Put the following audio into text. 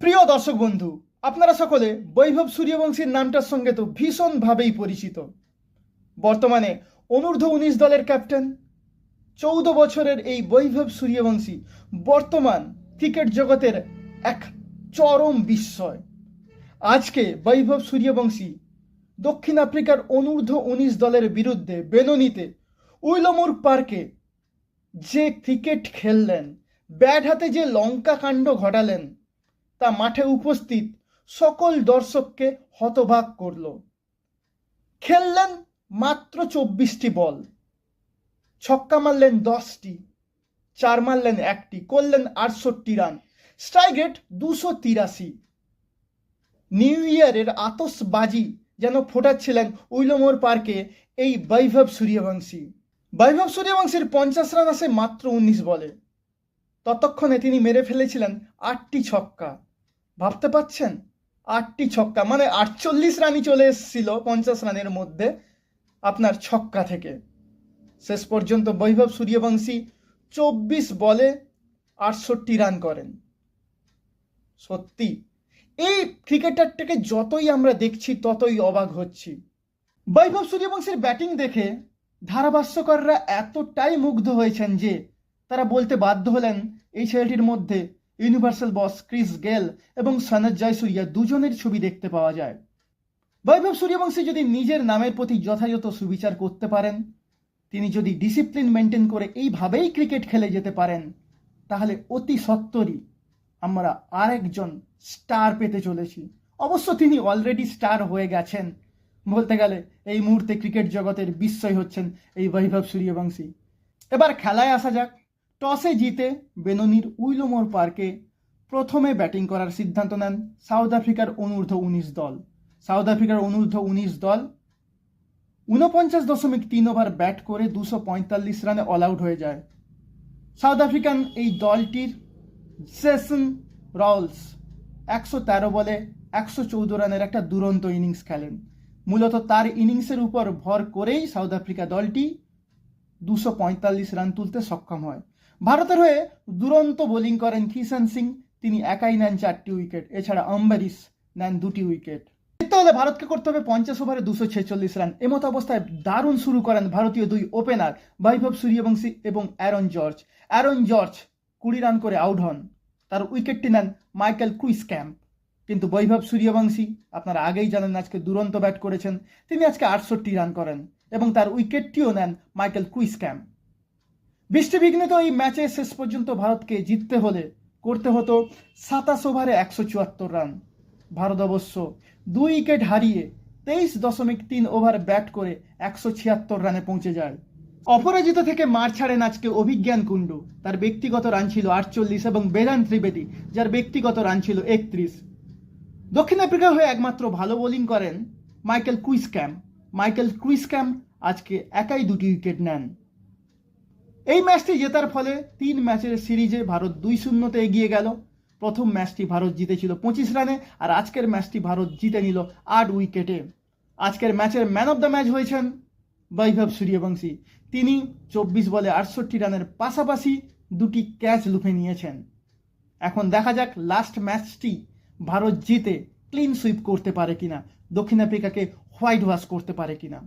প্রিয় দর্শক বন্ধু, আপনারা সকলে বৈভব সূর্যবংশীর নামটার সঙ্গে তো ভীষণভাবেই পরিচিত। বর্তমানে অনূর্ধ্ব উনিশ দলের ক্যাপ্টেন, চৌদ্দ বছরের এই বৈভব সূর্যবংশী বর্তমান ক্রিকেট জগতের এক চরম বিস্ময়। আজকে বৈভব সূর্যবংশী দক্ষিণ আফ্রিকার অনূর্ধ্ব উনিশ দলের বিরুদ্ধে বেননিতে উইলমুর পার্কে যে ক্রিকেট খেললেন, ব্যাট হাতে যে লঙ্কা কাণ্ড ঘটালেন তা মাঠে উপস্থিত সকল দর্শককে হতবাক করল। খেললেন মাত্র চব্বিশটি বল। ছক্কা মারলেন দশটি, চার মারলেন একটি, করলেন আটষট্টি রান। স্ট্রাইক রেট দুশো তিরাশি। নিউ ইয়ারের আতসবাজি যেন ফোটাচ্ছিলেন উইলমোর পার্কে এই বৈভব সূর্যবংশী। বৈভব সূর্যবংশীর পঞ্চাশ রান আসে মাত্র উনিশ বলে। ততক্ষণে তিনি মেরে ফেলেছিলেন আটটি ছক্কা। ভাবতে পাচ্ছেন? আটটি ছক্কা মানে আটচল্লিশ রানই চলে এসেছিল পঞ্চাশ রানের মধ্যে আপনার ছক্কা থেকে। শেষ পর্যন্ত বৈভব সূর্যবংশী চব্বিশ বলে আটষট্টি রান করেন। সত্যি, এই ক্রিকেটারটাকে যতই আমরা দেখছি, ততই অবাক হচ্ছি। বৈভব সূর্যবংশীর ব্যাটিং দেখে ধারাভাষ্যকাররা এতটাই মুগ্ধ হয়েছেন যে তারা বলতে বাধ্য হলেন, এই ছেলেটির মধ্যে ইউনিভার্সাল বস ক্রিস গেল এবং সনদ জয়সূর্যা দুজনের ছবি দেখতে পাওয়া যায়। বৈভব সূর্যবংশী যদি নিজের নামের প্রতি যথাযথ সুবিচার করতে পারেন, তিনি যদি ডিসিপ্লিন মেনটেন করে এইভাবেই ক্রিকেট খেলে যেতে পারেন, তাহলে অতি সত্তরই আমরা আরেকজন স্টার পেতে চলেছি। অবশ্য তিনি অলরেডি স্টার হয়ে গেছেন। বলতে গেলে এই মুহূর্তে ক্রিকেট জগতের বিস্ময় হচ্ছেন এই বৈভব সূর্যবংশী। এবার খেলায় আসা যাক। টসে জিতে বেননির উইলমোর পার্কে প্রথমে ব্যাটিং করার সিদ্ধান্ত নেন সাউথ আফ্রিকার অনূর্ধ্ব উনিশ দল। সাউথ আফ্রিকার অনূর্ধ্ব উনিশ দল ঊনপঞ্চাশ দশমিক তিন ওভার ব্যাট করে দুশো পঁয়তাল্লিশ রানে অল আউট হয়ে যায়। সাউথ আফ্রিকান এই দলটির জেসন রলস একশো তেরো বলে একশো চৌদ্দ রানের একটা দুরন্ত ইনিংস খেলেন। মূলত তার ইনিংসের উপর ভর করেই সাউথ আফ্রিকা দলটি দুশো পঁয়তাল্লিশ রান তুলতে সক্ষম হয়। ভারতের হয়ে দুরন্ত বোলিং করেন কিষান সিং। তিনি একাই নেন চারটি উইকেট। এছাড়া অম্বারিশ নেন দুটি উইকেট। জিততে হলে ভারতকে করতে হবে পঞ্চাশ ওভারে দুশো ছেচল্লিশ রান। এমতো অবস্থায় দারুণ শুরু করেন ভারতীয় দুই ওপেনার বৈভব সূর্যবংশী এবং অ্যারন জর্জ। অ্যারন জর্জ কুড়ি রান করে আউট হন। তার উইকেটটি নেন মাইকেল কুইস ক্যাম্প কিন্তু বৈভব সূর্যবংশী, আপনারা আগেই জানেন আজকে দুরন্ত ব্যাট করেছেন। তিনি আজকে আটষট্টি রান করেন এবং তার উইকেটটিও নেন মাইকেল কুইস ক্যাম্প বৃষ্টিবিঘ্নিত এই ম্যাচে শেষ পর্যন্ত ভারতকে জিততে হলে করতে হতো সাতাশ ওভারে একশো চুয়াত্তর রান। ভারত অবশ্য দুই উইকেট হারিয়ে তেইশ দশমিক তিন ওভার ব্যাট করে একশো ছিয়াত্তর রানে পৌঁছে যায়। অপরাজিত থেকে মার ছাড়েন আজকে অভিজ্ঞান কুণ্ডু। তার ব্যক্তিগত রান ছিল আটচল্লিশ এবং বেদান ত্রিবেদী, যার ব্যক্তিগত রান ছিল একত্রিশ। দক্ষিণ আফ্রিকা হয়ে একমাত্র ভালো বোলিং করেন মাইকেল কুইসক্যাম। মাইকেল কুইসক্যাম আজকে একাই দুটি উইকেট নেন। এই ম্যাচটি জেতার ফলে তিন ম্যাচের সিরিজে ভারত দুই শূন্যতে এগিয়ে গেল। প্রথম ম্যাচটি ভারত জিতেছিল পঁচিশ রানে আর আজকের ম্যাচটি ভারত জিতে নিল আট উইকেটে। আজকের ম্যাচের ম্যান অফ দ্য ম্যাচ হয়েছেন বৈভব সূর্যবংশী। তিনি চব্বিশ বলে আটষট্টি রানের পাশাপাশি দুটি ক্যাচ লুফে নিয়েছেন। এখন দেখা যাক লাস্ট ম্যাচটি ভারত জিতে ক্লিন সুইপ করতে পারে কিনা, দক্ষিণ আফ্রিকাকে হোয়াইট ওয়াশ করতে পারে কিনা।